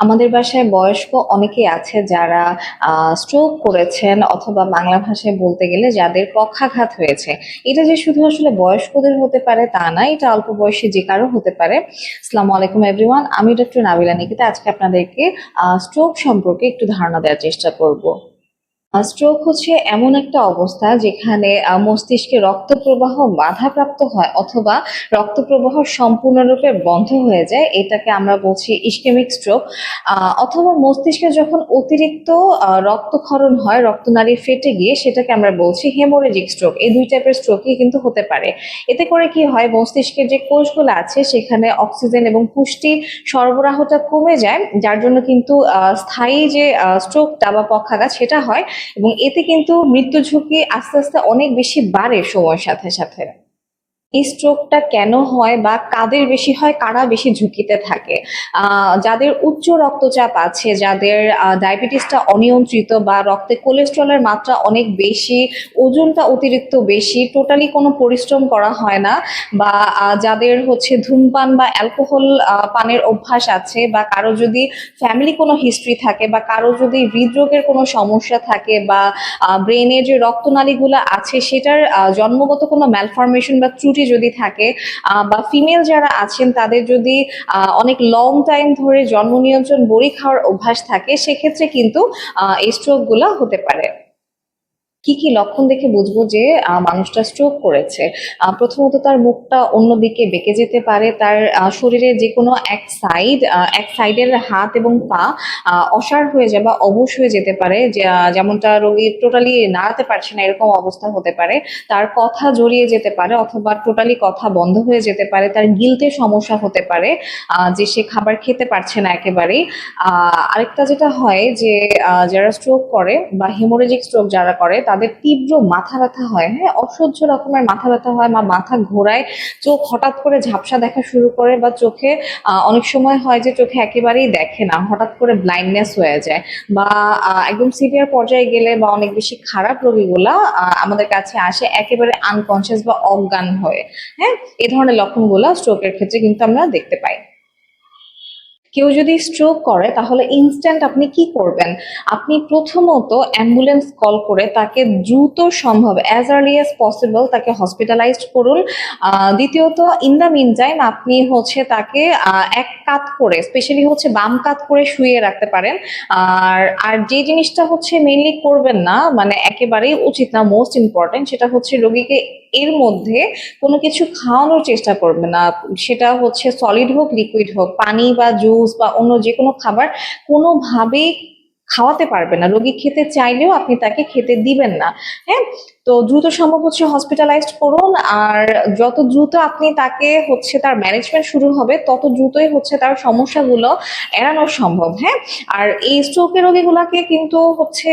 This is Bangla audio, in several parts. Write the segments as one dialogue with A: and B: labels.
A: আমাদের বাসায় বয়স্ক অনেকেই আছে যারা স্ট্রোক করেছেন অথবা বাংলা ভাষায় বলতে গেলে যাদের পক্ষাঘাত হয়েছে। এটা যে শুধু আসলে বয়স্কদের হতে পারে তা না এটা অল্প বয়সী যে কারও হতে পারে। আসসালামু আলাইকুম এভরিওয়ান আমি ডক্টর নাবিলা নিকিতা। আজকে আপনাদেরকে স্ট্রোক সম্পর্কে একটু ধারণা দেওয়ার চেষ্টা করব। স্ট্রোক হচ্ছে এমন একটা অবস্থা যেখানে মস্তিষ্কে রক্ত প্রবাহ বাধাপ্রাপ্ত হয় অথবা রক্ত প্রবাহ সম্পূর্ণরূপে বন্ধ হয়ে যায়, এটাকে আমরা বলছি ইস্কেমিক স্ট্রোক অথবা মস্তিষ্কে যখন অতিরিক্ত রক্তক্ষরণ হয় রক্তনালী ফেটে গিয়ে সেটাকে আমরা বলছি হেমোরেজিক স্ট্রোক এই দুই টাইপের স্ট্রোকই কিন্তু হতে পারে। এতে করে কি হয়, মস্তিষ্কের যে কোষগুলো আছে সেখানে অক্সিজেন এবং পুষ্টি সরবরাহটা কমে যায়, যার জন্য কিন্তু স্থায়ী যে স্ট্রোকটা বা পক্ষাঘাত সেটা হয় এবং এতে কিন্তু মৃত্যু ঝুঁকি আস্তে আস্তে অনেক বেশি বাড়ে সময়ের সাথে সাথে। এই স্ট্রোকটা কেন হয় বা কাদের বেশি হয়, কারা বেশি ঝুঁকিতে থাকে? যাদের উচ্চ রক্তচাপ আছে, যাদের ডায়াবেটিসটা অনিয়ন্ত্রিত বা রক্তে কোলেস্ট্রলের মাত্রা অনেক বেশি, ওজনটা অতিরিক্ত বেশি টোটালি কোনো পরিশ্রম করা হয় না বা যাদের হচ্ছে ধূমপান বা অ্যালকোহল পানের অভ্যাস আছে বা কারও যদি ফ্যামিলি কোনো হিস্ট্রি থাকে বা কারও যদি হৃদরোগের কোনো সমস্যা থাকে বা ব্রেনের যে রক্তনালীগুলো আছে, সেটার জন্মগত কোনো ম্যালফরমেশন বা ত্রুটি যদি থাকে বা ফিমেল যারা আছেন, তাদের যদি অনেক লং টাইম ধরে জন্ম নিয়ন্ত্রণ, বড়ি খাওয়ার অভ্যাস থাকে, সেক্ষেত্রে কিন্তু এই স্ট্রোকগুলো হতে পারে। কি কি লক্ষণ দেখে বুঝব যে মানুষটা স্ট্রোক করেছে? প্রথমত তার মুখটা অন্যদিকে বেঁকে যেতে পারে তার আহ, শরীরের যে কোনো এক সাইড এক সাইডের হাত এবং পা অসাড় হয়ে যায় বা অবশ হয়ে যেতে পারে যেমনটা রোগী টোটালি নাড়াতে পারছে না এরকম অবস্থা হতে পারে। তার কথা জড়িয়ে যেতে পারে অথবা টোটালি কথা বন্ধ হয়ে যেতে পারে তার গিলতে সমস্যা হতে পারে যে সে খাবার খেতে পারছে না একেবারেই। আরেকটা যেটা হয় যে যারা স্ট্রোক করে বা হেমোরেজিক স্ট্রোক যারা করে তাদের তীব্র মাথা ব্যথা হয় হ্যাঁ? অসহ্য রকমের মাথা ব্যথা হয় বা মাথা ঘোরায়, চোখ হঠাৎ করে ঝাপসা দেখা শুরু করে বা চোখে অনেক সময় হয় যে চোখে একেবারেই দেখে না, হঠাৎ করে ব্লাইন্ডনেস হয়ে যায় বা একদম সিভিয়ার পর্যায়ে গেলে বা অনেক বেশি খারাপ রোগীগুলা আমাদের কাছে আসে একেবারে আনকনসিয়াস বা অজ্ঞান হয়ে হ্যাঁ? এ ধরনের লক্ষণগুলো স্ট্রোকের ক্ষেত্রে কিন্তু আমরা দেখতে পাই। কেউ যদি স্ট্রোক করে, তাহলে ইনস্ট্যান্ট আপনি কি করবেন? আপনি প্রথমত অ্যাম্বুলেন্স কল করে তাকে দ্রুত সম্ভব অ্যাজ আর্লি অ্যাজ পসিবল তাকে হসপিটালাইজড করুন। দ্বিতীয়ত ইন দ্য মিন টাইম আপনি হচ্ছে তাকে এক কাত করে স্পেশালি হচ্ছে বাম কাত করে শুয়ে রাখতে পারেন। আর আর যে জিনিসটা হচ্ছে মেইনলি করবেন না মানে একেবারেই উচিত না মোস্ট ইম্পর্টেন্ট সেটা হচ্ছে রোগীকে এর মধ্যে কোনো কিছু খাওয়ানোর চেষ্টা করবে না। সেটা হচ্ছে সলিড হোক লিকুইড হোক, পানি বা জুস বা অন্য যে কোনো খাবার কোনোভাবেই খাওয়াতে পারবে না। রোগী খেতে চাইলেও আপনি তাকে খেতে দিবেন না। হ্যাঁ? তো দ্রুত সম্ভব হচ্ছে হসপিটালাইজড করুন আর যত দ্রুত আপনি তাকে হচ্ছে তার ম্যানেজমেন্ট শুরু হবে, তত দ্রুতই হচ্ছে তার সমস্যাগুলো এড়ানো সম্ভব। হ্যাঁ? আর এই স্ট্রোকের রোগীগুলাকে কিন্তু হচ্ছে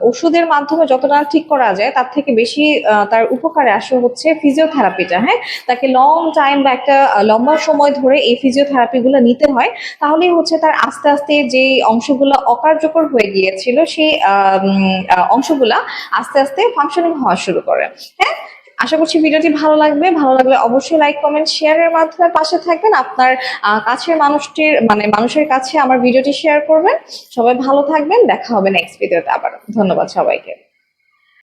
A: ওষুধের মাধ্যমে যতটা ঠিক করা যায়, তার থেকে বেশি তার উপকারে আসে হচ্ছে ফিজিওথেরাপিটা হ্যাঁ? তাকে লং টাইম বা একটা লম্বা সময় ধরে এই ফিজিওথেরাপিগুলো নিতে হয়। তাহলেই হচ্ছে তার আস্তে আস্তে যে অংশগুলো অকার্যকর হয়ে গিয়েছিল সেই অংশগুলা আস্তে আস্তে ফাংশনিং হওয়া শুরু করে। হ্যাঁ? আশা করছি ভিডিওটি ভালো লাগবে। ভালো লাগলে অবশ্যই লাইক কমেন্ট শেয়ারের মাধ্যমে পাশে থাকবেন। আপনার কাছের মানুষটির মানে মানুষের কাছে আমার ভিডিওটি শেয়ার করবেন। সবাই ভালো থাকবেন। দেখা হবে নেক্সট ভিডিওতে আবার ধন্যবাদ সবাইকে।